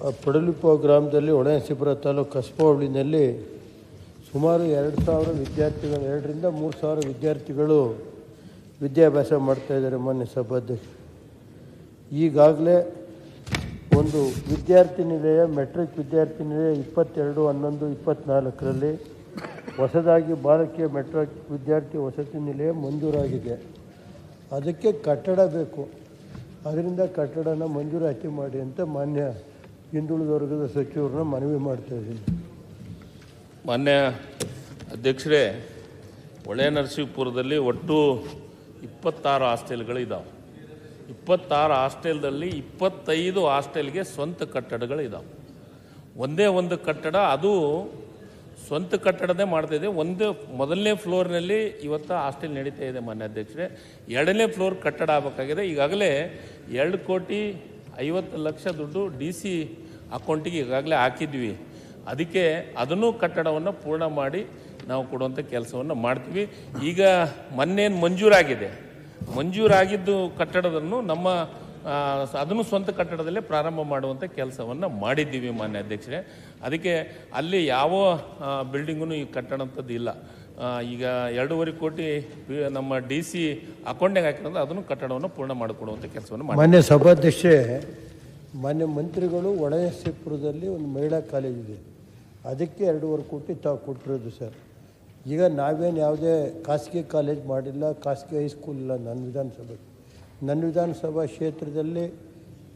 ಪಡಲಿಪೋ ಗ್ರಾಮದಲ್ಲಿ ಒಳನರಸೀಪುರ ತಾಲೂಕು ಕಸ್ಬಹಳ್ಳಿನಲ್ಲಿ ಸುಮಾರು ಎರಡು ಸಾವಿರ ವಿದ್ಯಾರ್ಥಿಗಳು, ಎರಡರಿಂದ ಮೂರು ಸಾವಿರ ವಿದ್ಯಾರ್ಥಿಗಳು ವಿದ್ಯಾಭ್ಯಾಸ ಮಾಡ್ತಾಯಿದ್ದಾರೆ ಮಾನ್ಯ ಸಭಾಧ್ಯಕ್ಷ. ಈಗಾಗಲೇ ಒಂದು ವಿದ್ಯಾರ್ಥಿ ನಿಲಯ, ಮೆಟ್ರಿಕ್ ವಿದ್ಯಾರ್ಥಿ ನಿಲಯ ಇಪ್ಪತ್ತೆರಡು, ಹನ್ನೊಂದು ಇಪ್ಪತ್ತ್ನಾಲ್ಕರಲ್ಲಿ ಹೊಸದಾಗಿ ಬಾಲಕಿಯ ಮೆಟ್ರಿಕ್ ವಿದ್ಯಾರ್ಥಿ ವಸತಿ ನಿಲಯ ಮಂಜೂರಾಗಿದೆ. ಅದಕ್ಕೆ ಕಟ್ಟಡ ಬೇಕು. ಅದರಿಂದ ಕಟ್ಟಡನ ಮಂಜೂರಾತಿ ಮಾಡಿ ಅಂತ ಮಾನ್ಯ ಹಿಂದುಳಿದ ವರ್ಗದ ಸಚಿವರನ್ನ ಮನವಿ ಮಾಡ್ತಾ ಇದ್ದೀನಿ. ಮಾನ್ಯ ಅಧ್ಯಕ್ಷರೇ, ಹೊಳೆ ನರಸೀಪುರದಲ್ಲಿ ಒಟ್ಟು ಇಪ್ಪತ್ತಾರು ಹಾಸ್ಟೆಲ್ಗಳು ಇದ್ದಾವೆ ಇಪ್ಪತ್ತಾರು ಹಾಸ್ಟೆಲ್ದಲ್ಲಿ ಇಪ್ಪತ್ತೈದು ಹಾಸ್ಟೆಲ್ಗೆ ಸ್ವಂತ ಕಟ್ಟಡಗಳು ಇದ್ದಾವೆ ಒಂದೇ ಒಂದು ಕಟ್ಟಡ, ಅದು ಸ್ವಂತ ಕಟ್ಟಡದೇ ಮಾಡ್ತಾಯಿದೆ ಒಂದು, ಮೊದಲನೇ ಫ್ಲೋರ್ನಲ್ಲಿ ಇವತ್ತು ಹಾಸ್ಟೆಲ್ ನಡೀತಾ ಇದೆ ಮಾನ್ಯ ಅಧ್ಯಕ್ಷರೇ. ಎರಡನೇ ಫ್ಲೋರ್ ಕಟ್ಟಡ ಆಗಬೇಕಾಗಿದೆ. ಈಗಾಗಲೇ ಎರಡು ಕೋಟಿ ಐವತ್ತು ಲಕ್ಷ ದುಡ್ಡು ಡಿ ಸಿ ಅಕೌಂಟಿಗೆ ಈಗಾಗಲೇ ಹಾಕಿದ್ವಿ. ಅದಕ್ಕೆ ಅದನ್ನು ಕಟ್ಟಡವನ್ನು ಪೂರ್ಣ ಮಾಡಿ ನಾವು ಕೊಡುವಂಥ ಕೆಲಸವನ್ನು ಮಾಡ್ತೀವಿ. ಈಗ ಮೊನ್ನೇನು ಮಂಜೂರಾಗಿದೆ. ಮಂಜೂರಾಗಿದ್ದು ಕಟ್ಟಡದನ್ನು ನಮ್ಮ ಅದನ್ನು ಸ್ವಂತ ಕಟ್ಟಡದಲ್ಲೇ ಪ್ರಾರಂಭ ಮಾಡುವಂಥ ಕೆಲಸವನ್ನು ಮಾಡಿದ್ದೀವಿ ಮಾನ್ಯ ಅಧ್ಯಕ್ಷರೇ. ಅದಕ್ಕೆ ಅಲ್ಲಿ ಯಾವ ಬಿಲ್ಡಿಂಗೂ ಈ ಕಟ್ಟಡಂಥದ್ದು ಇಲ್ಲ. ಈಗ ಎರಡೂವರೆ ಕೋಟಿ ನಮ್ಮ ಡಿ ಸಿ ಅಕೌಂಟಿಗೆ ಹಾಕಿರೋದು ಅದನ್ನು ಕಟ್ಟಡವನ್ನು ಪೂರ್ಣ ಮಾಡಿಕೊಡುವಂಥ ಕೆಲಸವನ್ನು ಮಾಡಿ ಮಾನ್ಯ ಸಭಾಧ್ಯಕ್ಷೆ, ಮಾನ್ಯ ಮಂತ್ರಿಗಳು ಒಡೆಯಸಿಪುರದಲ್ಲಿ ಒಂದು ಮಹಿಳಾ ಕಾಲೇಜ್ ಇದೆ. ಅದಕ್ಕೆ ಎರಡೂವರೆ ಕೋಟಿ ತಾವು ಕೊಟ್ಟಿರೋದು ಸರ್. ಈಗ ನಾವೇನು ಯಾವುದೇ ಖಾಸಗಿ ಕಾಲೇಜ್ ಮಾಡಿಲ್ಲ, ಖಾಸಗಿ ಹೈಸ್ಕೂಲ್ ಇಲ್ಲ ನನ್ನ ವಿಧಾನಸಭೆ. ನನ್ನ ವಿಧಾನಸಭಾ ಕ್ಷೇತ್ರದಲ್ಲಿ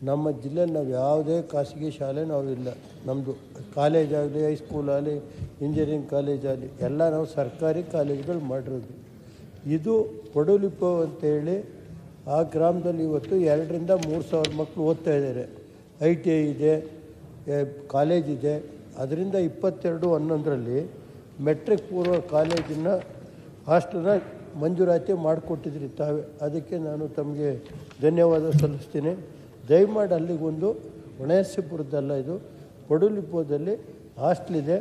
ನಮ್ಮ ಜಿಲ್ಲೆಯಲ್ಲಿ ನಾವು ಯಾವುದೇ ಖಾಸಗಿ ಶಾಲೆ ನಾವು ಇಲ್ಲ. ನಮ್ಮದು ಕಾಲೇಜ್ ಆಗಲಿ ಹೈಸ್ಕೂಲ್ ಆಗಲಿ ಇಂಜಿನಿಯರಿಂಗ್ ಕಾಲೇಜ್ ಆಗಲಿ, ಎಲ್ಲ ನಾವು ಸರ್ಕಾರಿ ಕಾಲೇಜ್ಗಳು ಮಾಡಿರೋದು. ಇದು ಪಡುಲಿಪೋ ಅಂತೇಳಿ ಆ ಗ್ರಾಮದಲ್ಲಿ ಇವತ್ತು ಎರಡರಿಂದ ಮೂರು ಸಾವಿರ ಮಕ್ಕಳು ಓದ್ತಾ ಇದ್ದಾರೆ. ಐ ಟಿ ಐ ಇದೆ ಕಾಲೇಜ್ ಇದೆ. ಅದರಿಂದ ಇಪ್ಪತ್ತೆರಡು ಹನ್ನೊಂದರಲ್ಲಿ ಮೆಟ್ರಿಕ್ ಪೂರ್ವ ಕಾಲೇಜಿನ ಹಾಸ್ಟೆಲ್ನ ಮಂಜೂರಾತಿ ಮಾಡಿಕೊಟ್ಟಿದ್ರಿ ತಾವೇ. ಅದಕ್ಕೆ ನಾನು ತಮಗೆ ಧನ್ಯವಾದ ಸಲ್ಲಿಸ್ತೀನಿ. ದಯಮಾಡಿ ಅಲ್ಲಿಗೊಂದು ಒಣಸಿಪುರದಲ್ಲ ಇದು ಪಡುಲಿಪೋದಲ್ಲಿ ಹಾಸ್ಟೆಲ್ ಇದೆ.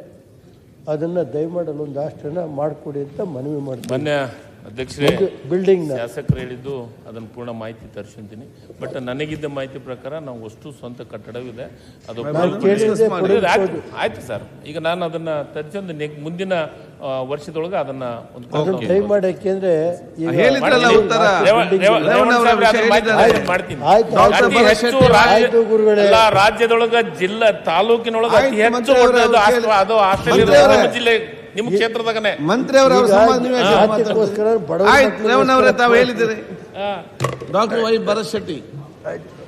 ಅದನ್ನು ದಯಮಾಡಿ ಒಂದು ಹಾಸ್ಟೆಲ್ನ ಮಾಡಿಕೊಡಿ ಅಂತ ಮನವಿ ಮಾಡ್ತೀನಿ. ಮೊನ್ನೆ ಅಧ್ಯಕ್ಷರೇ ಬಿಲ್ಡಿಂಗ್ನ ಶಾಸಕರು ಹೇಳಿದ್ದು ಅದನ್ನು ಪೂರ್ಣ ಮಾಹಿತಿ ತರಿಸ್ತೀನಿ ಬಟ್ ನನಗಿದ್ದ ಮಾಹಿತಿ ಪ್ರಕಾರ ನಾವು ಅಷ್ಟು ಸ್ವಂತ ಕಟ್ಟಡವಿದೆ ಅದು ಆಯ್ತು. ಸರ್. ಈಗ ನಾನು ಅದನ್ನ ತರಿಸೊಂದು ನೆಕ್ ಮುಂದಿನ ವರ್ಷದೊಳಗೆ ಅದನ್ನ ರಾಜ್ಯದೊಳಗ ಜಿಲ್ಲಾ ತಾಲೂಕಿನೊಳಗ ಅತಿ ಹೆಚ್ಚು ಅದು. ನಮ್ಮ ಜಿಲ್ಲೆ ನಿಮ್ಮ ಕ್ಷೇತ್ರದಾಗನೆ. ಮಂತ್ರಿ ಅವರ ರೇವಣ್ಣ ಅವರೇ ತಾವು ಹೇಳಿದ್ದೀರಿ. Doctor Y Bharat Shetty. ಆಯ್ತು.